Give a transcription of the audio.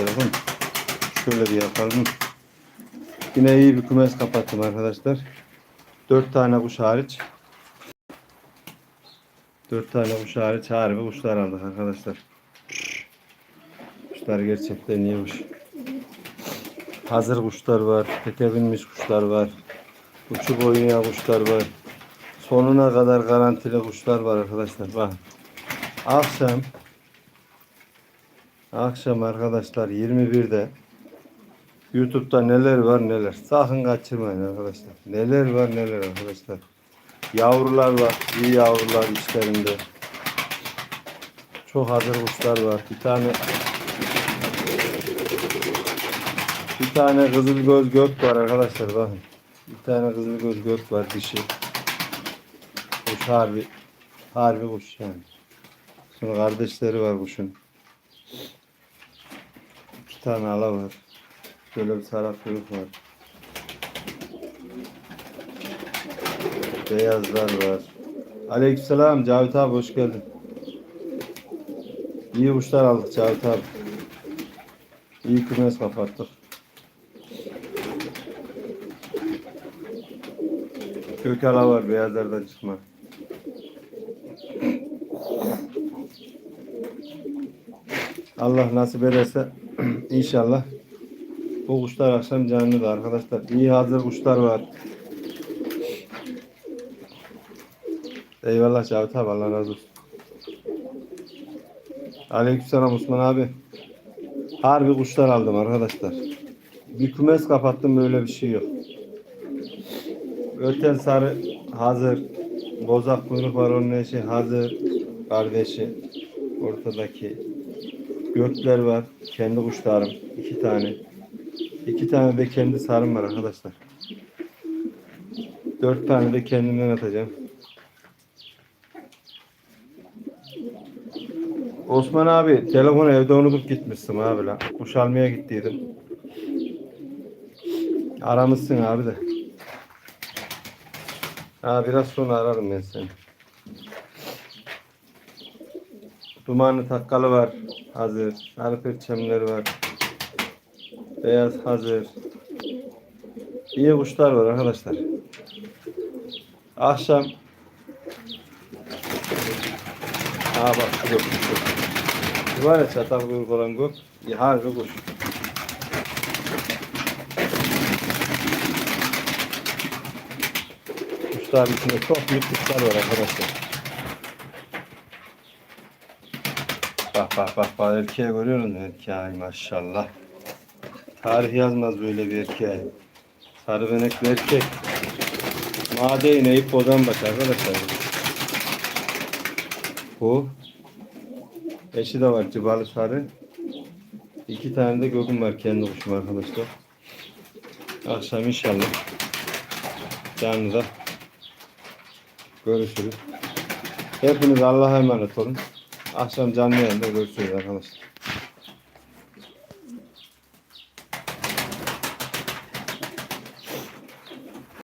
telefon. Şöyle bir yapalım. Yine iyi bir kümes kapattım arkadaşlar. Dört tane kuş hariç. Dört tane kuş hariç harbi kuşlar aldık arkadaşlar. Kuşlar gerçekten iyiymiş. Hazır kuşlar var. Teke binmiş kuşlar var. Uçup oynayan kuşlar var. Sonuna kadar garantili kuşlar var arkadaşlar. Bak. Akşam Akşam arkadaşlar 21'de YouTube'da neler var neler. Sakın kaçırmayın arkadaşlar. Neler var neler arkadaşlar. Yavrular var. iyi yavrular içlerinde. Çok hazır kuşlar var. Bir tane bir tane kızıl göz gök var arkadaşlar bakın. Bir tane kızıl göz gök var dişi. Kuş harbi harbi kuş yani. Sonra kardeşleri var kuşun. İki tane ala var. Böyle bir kuyruk var. Beyazlar var. Aleykümselam Cavit abi hoş geldin. İyi kuşlar aldık Cavit abi. İyi kümes kapattık. Kök ala var beyazlardan çıkma. Allah nasip ederse inşallah bu kuşlar akşam canlı da arkadaşlar. İyi hazır kuşlar var. Eyvallah Cavit abi Allah razı olsun. Aleykümselam Osman abi. Harbi kuşlar aldım arkadaşlar. Bir kümes kapattım böyle bir şey yok. Öten sarı hazır. Bozak kuyruk var onun eşi hazır. Kardeşi ortadaki. Gökler var. Kendi kuşlarım. iki tane. İki tane de kendi sarım var arkadaşlar. Dört tane de kendimden atacağım. Osman abi telefonu evde unutup gitmişsin abi la. Kuş almaya gittiydim. Aramışsın abi de. Ha biraz sonra ararım ben seni. Dumanlı takkalı var hazır. Sarı perçemler var. Beyaz hazır. İyi kuşlar var arkadaşlar. Akşam Aa bak şu gök. Şu var ya çatal kuyruk olan gök. Harbi kuş. Kuşlar içinde çok büyük kuşlar var arkadaşlar. Bak bak bak bak erkeği görüyor musun? Erkeği maşallah. Tarih yazmaz böyle bir erkeğe. Sarı benekli erkek. Made ineği bozan bak arkadaşlar. Bu. Eşi de var cibalı sarı. İki tane de gögüm var kendi kuşum arkadaşlar. Akşam inşallah canlıda görüşürüz. Hepiniz Allah'a emanet olun. Akşam canlı yayında görüşürüz arkadaşlar.